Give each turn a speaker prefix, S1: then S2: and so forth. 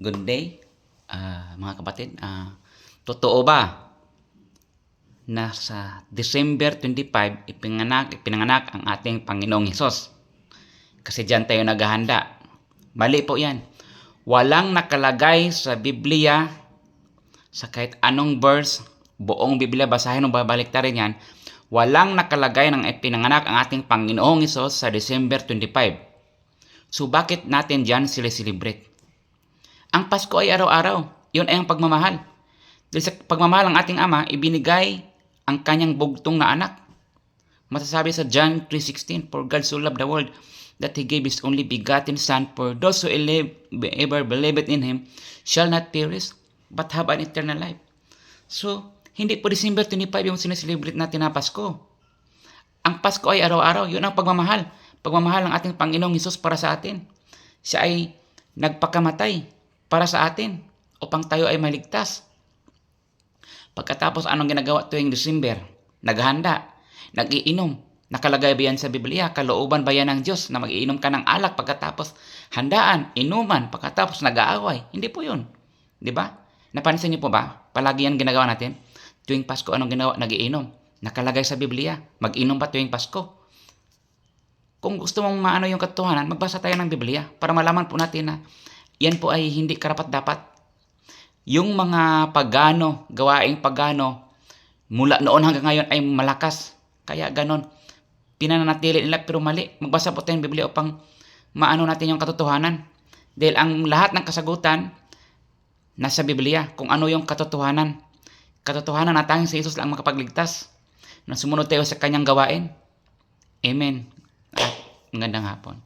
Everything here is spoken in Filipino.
S1: Good day, ah, mga kapatid. Ah, totoo ba na sa December 25 ipinanganak, ipinanganak ang ating Panginoong Hesus? Kasi diyan tayo naghahanda. Mali po yan. Walang nakalagay sa Biblia sa kahit anong verse, buong Biblia, basahin o babalik rin yan, walang nakalagay ng ipinanganak ang ating Panginoong Hesus sa December 25. So bakit natin dyan sila celebrate? Ang Pasko ay araw-araw. Yun ay ang pagmamahal. Dahil sa pagmamahal ng ating Ama, ibinigay ang kanyang bugtong na anak. Masasabi sa John 3.16, For God so loved the world that He gave His only begotten Son, for those who ever believe in Him shall not perish, but have an eternal life. So, hindi po December 25 yung sineselebrate natin na Pasko. Ang Pasko ay araw-araw. Yun ang pagmamahal. Pagmamahal ng ating Panginoong Hesus para sa atin. Siya ay nagpakamatay para sa atin upang tayo ay maligtas. Pagkatapos anong ginagawa tuwing December? Naghahanda, nag-iinom. Nakalagay ba yan sa Biblia? Kalooban ba yan ng Diyos na mag-iinom ka ng alak pagkatapos handaan, inuman, pagkatapos nag-aaway? Hindi po yun. Di ba? Napansin niyo po ba? Palagi yan ginagawa natin. Tuwing Pasko, anong ginawa? Nag-iinom. Nakalagay sa Biblia. Mag-inom ba tuwing Pasko? Kung gusto mong maano yung katotohanan, magbasa tayo ng Biblia para malaman po natin na yan po ay hindi karapat-dapat. Yung mga pagano, gawaing pagano, mula noon hanggang ngayon ay malakas. Kaya ganon, pinananatili nila pero mali. Magbasa po tayo ng Biblia upang maano natin yung katotohanan. Dahil ang lahat ng kasagutan nasa Biblia kung ano yung katotohanan. Katotohanan na tanging si Jesus lang makapagligtas. Na sumunod tayo sa kanyang gawain. Amen. At magandang hapon.